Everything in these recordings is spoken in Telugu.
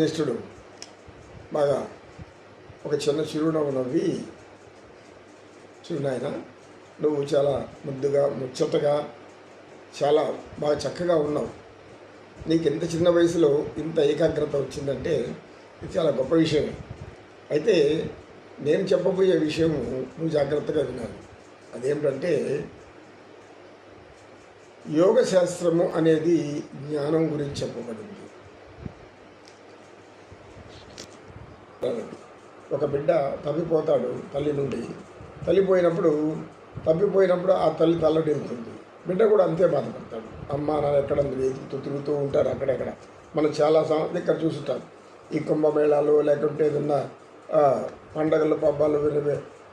నిష్ఠుడు బాగా ఒక చిన్న చిరునవ్వు నవ్వి చిరునాయన నువ్వు చాలా ముద్దుగా ముచ్చటగా చాలా బాగా చక్కగా ఉన్నావు. నీకు ఇంత చిన్న వయసులో ఇంత ఏకాగ్రత వచ్చిందంటే ఇది చాలా గొప్ప విషయమే అయితే నేను చెప్పబోయే విషయం నువ్వు జాగ్రత్తగా వినాలి. అదేమిటంటే యోగ శాస్త్రము అనేది జ్ఞానం గురించి చెప్పబడింది. ఒక బిడ్డ తప్పిపోతాడు తల్లి నుండి. తల్లిపోయినప్పుడు తప్పిపోయినప్పుడు ఆ తల్లి తల్లడిల్లుతుంది బిడ్డ కూడా అంతే బాధపడతాడు. అమ్మ నాన్న ఎక్కడ వెతుకుతూ తిరుగుతూ ఉంటారు అక్కడెక్కడ. మనం చాలా సమస్య ఇక్కడ చూసుంటాం ఈ కుంభమేళాలు లేకుంటే ఏదన్నా పండగలు పబ్బాలు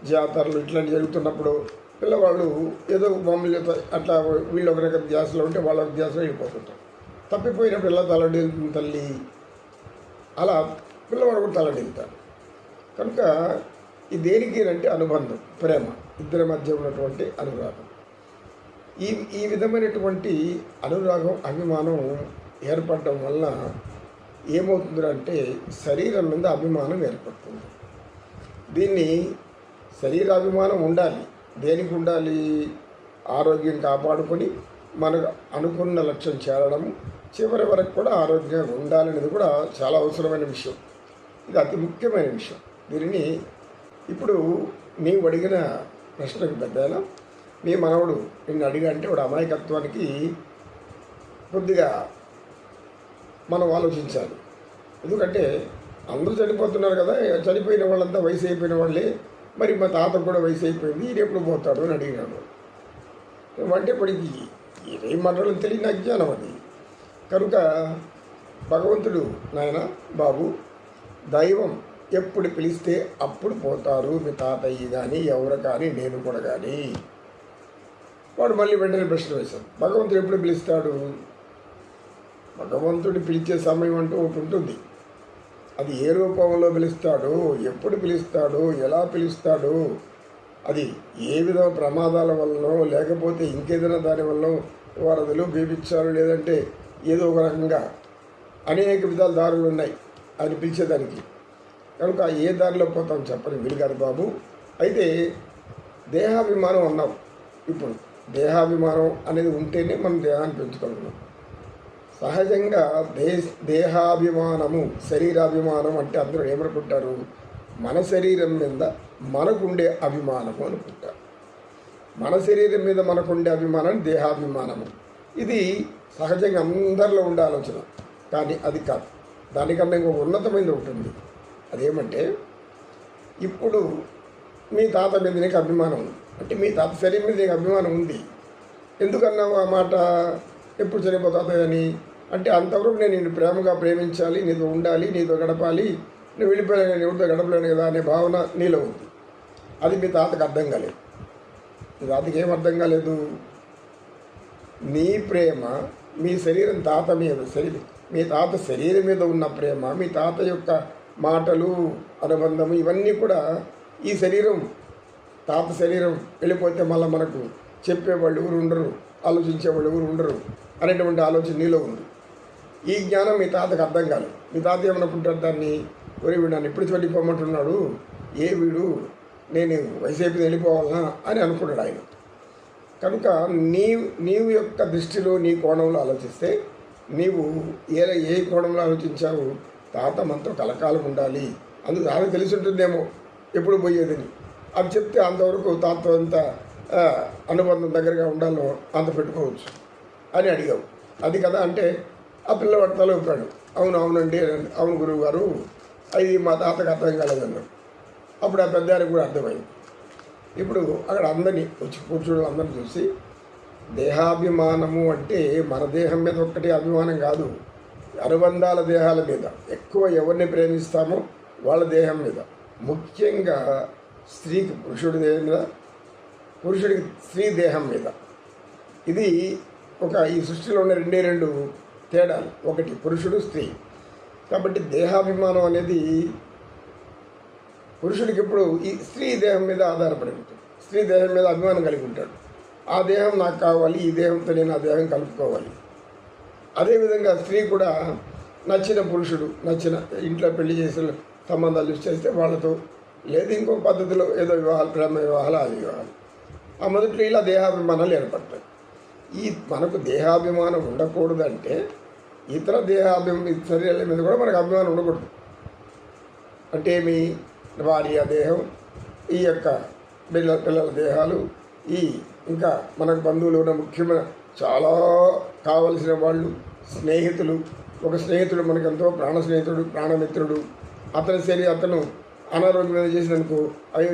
జాతరలు ఇట్లాంటివి జరుగుతున్నప్పుడు పిల్లవాళ్ళు ఏదో మామూలు అట్లా వీళ్ళు ఒక రకం ధ్యాసలో ఉంటే వాళ్ళ ధ్యాసలో వెళ్ళిపోతుంటారు తప్పిపోయినప్పుడు ఎలా తల్లడి తల్లి? అలా పిల్లవాడు కూడా తలడిల్తాడు కనుక ఈ దేనికి అంటే అనుబంధం ప్రేమ ఇద్దరి మధ్య ఉన్నటువంటి అనురాగం. ఈ ఈ విధమైనటువంటి అనురాగం అభిమానం ఏర్పడటం వల్ల ఏమవుతుందంటే శరీరం మీద అభిమానం ఏర్పడుతుంది. దీన్ని శరీరాభిమానం ఉండాలి. దేనికి ఉండాలి? ఆరోగ్యం కాపాడుకొని మనకు అనుకున్న లక్ష్యం చేరడం చివరి వరకు కూడా ఆరోగ్యంగా ఉండాలనేది కూడా చాలా అవసరమైన విషయం. ఇది అతి ముఖ్యమైన విషయం. దీనిని ఇప్పుడు నీవు అడిగిన ప్రశ్నకు పెద్దాయన మీ మనవడు నిన్ను అడిగా అంటే వాడు అమాయకత్వానికి కొద్దిగా మనం ఆలోచించాలి. ఎందుకంటే అందరూ చనిపోతున్నారు కదా చనిపోయిన వాళ్ళంతా వయసు అయిపోయిన వాళ్ళే మరి మా తాత కూడా వయసు అయిపోయింది ఈయన ఎప్పుడు పోతాడు అని అడిగినాడు అంటే ఇప్పటికి ఏం మాట్లాడడం తెలియని అజ్ఞానం అది. కనుక భగవంతుడు నాయన బాబు దైవం ఎప్పుడు పిలిస్తే అప్పుడు పోతారు. మీ తాతయ్య కానీ ఎవరు కానీ నేను కూడా కానీ వాడు మళ్ళీ వెంటనే ప్రశ్న వేశాడు. భగవంతుడు ఎప్పుడు పిలుస్తాడు? భగవంతుడు పిలిచే సమయం అంటూ ఒకటి ఉంటుంది. అది ఏ రూపంలో పిలుస్తాడు ఎప్పుడు పిలుస్తాడు ఎలా పిలుస్తాడు అది ఏ విధ ప్రమాదాల వల్లనో లేకపోతే ఇంకేదైనా దాని వల్ల వరదలు బీపించాలు లేదంటే ఏదో ఒక రకంగా అనేక విధాల దారులు ఉన్నాయి. అని పిలిచేదానికి. కనుక ఏ దారిలో పోతాం చెప్పని వీలు బాబు. అయితే దేహాభిమానం అన్నాం. ఇప్పుడు దేహాభిమానం అనేది ఉంటేనే మనం దేహాన్ని పెంచుకుంటున్నాం సహజంగా దే దేహాభిమానము శరీరాభిమానం అంటే అందరూ ఏమనుకుంటారు? మన శరీరం మీద మనకుండే అభిమానము అనుకుంటారు మన శరీరం మీద మనకుండే అభిమానం దేహాభిమానము. ఇది సహజంగా అందరిలో ఉండే ఆలోచన. కానీ అది కాదు. దానికన్నా ఇంకొక ఉన్నతమైనది ఒకటి ఉంది. అదేమంటే ఇప్పుడు మీ తాత మీద నీకు అభిమానం అంటే మీ తాత శరీరం మీద నీకు అభిమానం ఉంది. ఎందుకన్నావు ఆ మాట ఎప్పుడు చనిపోతావు అని అంటే అంతవరకు నేను నిన్ను ప్రేమగా ప్రేమించాలి నీతో ఉండాలి నీతో గడపాలి నువ్వు వెళ్ళిపోయాను నేను ఎవరితో గడపలేను కదా అనే భావన నీలో ఉంది. అది మీ తాతకు అర్థం కాలేదు. మీ తాతకి ఏం అర్థం కాలేదు? నీ ప్రేమ మీ శరీరం తాత మీద శరీరం మీ తాత శరీరం మీద ఉన్న ప్రేమ మీ తాత యొక్క మాటలు అనుబంధము ఇవన్నీ కూడా ఈ శరీరం తాత శరీరం వెళ్ళిపోతే మళ్ళీ మనకు చెప్పేవాళ్ళు ఎవరు ఉండరు ఆలోచించేవాళ్ళు ఎవరు ఉండరు అనేటువంటి ఆలోచన నీలో ఉంది. ఈ జ్ఞానం మీ తాతకు అర్థం కాలేదు మీ తాత ఏమనుకుంటారు దాన్ని? ఒరే వీడు నన్ను ఎప్పుడు వెళ్ళిపోమంటున్నాడు ఏ వీడు? నేను వైసీపీ వెళ్ళిపోవాలనా? అని అనుకున్నాడు ఆయన. కనుక నీ నీవు యొక్క దృష్టిలో నీ కోణంలో ఆలోచిస్తే నీవు ఏ ఏ కోణంలో ఆలోచించావు తాత మనతో కలకాలం ఉండాలి. అందుకు ఆమె తెలిసి ఉంటుందేమో ఎప్పుడు పోయేదని. అది చెప్తే అంతవరకు తాతతో అంత అనుబంధం దగ్గరగా ఉండాలో అంత పెట్టుకోవచ్చు అని అడిగావు. అది కదా అంటే ఆ పిల్లవాడు తల ఊపాడు అవును అవునండి అవును గురువు గారు అది మా తాతకు అర్థం కాలేదన్నాడు. అప్పుడు ఆ పెద్దారికి కూడా అర్థమైంది. ఇప్పుడు అక్కడ అందరినీ వచ్చి కూర్చోడం అందరిని చూసి దేహాభిమానము అంటే మన దేహం మీద ఒక్కటి అభిమానం కాదు. అనుబంధాల దేహాల మీద. ఎక్కువ ఎవరిని ప్రేమిస్తామో వాళ్ళ దేహం మీద. ముఖ్యంగా స్త్రీకి పురుషుడి దేహం మీద పురుషుడికి స్త్రీ దేహం మీద. ఇది ఒక ఈ సృష్టిలో ఉన్న రెండే రెండు తేడాలు. ఒకటి పురుషుడు స్త్రీ. కాబట్టి దేహాభిమానం అనేది పురుషుడికి ఎప్పుడు ఈ స్త్రీ దేహం మీద ఆధారపడి ఉంటుంది. స్త్రీ దేహం మీద అభిమానం కలిగి ఉంటాడు. ఆ దేహం నాకు కావాలి ఈ దేహంతో నేను ఆ దేహం కలుపుకోవాలి. అదేవిధంగా స్త్రీ కూడా నచ్చిన పురుషుడు నచ్చిన ఇంట్లో పెళ్ళి చేసిన సంబంధాలు చేస్తే వాళ్ళతో లేదు ఇంకో పద్ధతిలో ఏదో వివాహాలు ప్రేమ వివాహాలు ఆ వివాహాలు. ఆ మొదట్లో ఇలా దేహాభిమానాలు ఏర్పడతాయి. ఈ మనకు దేహాభిమానం ఉండకూడదంటే ఇతర దేహాభిమ శరీరాల మీద కూడా మనకు అభిమానం ఉండకూడదు. అంటే మీ భార్య దేహం ఈ యొక్క పిల్ల పిల్లల దేహాలు ఈ ఇంకా మనకు బంధువులు ఉన్న ముఖ్యమైన చాలా కావలసిన వాళ్ళు స్నేహితులు. ఒక స్నేహితుడు మనకు ఎంతో ప్రాణ స్నేహితుడు ప్రాణమిత్రుడు. అతని శరీరం అతను అనారోగ్యం చేసినందుకు అయ్యో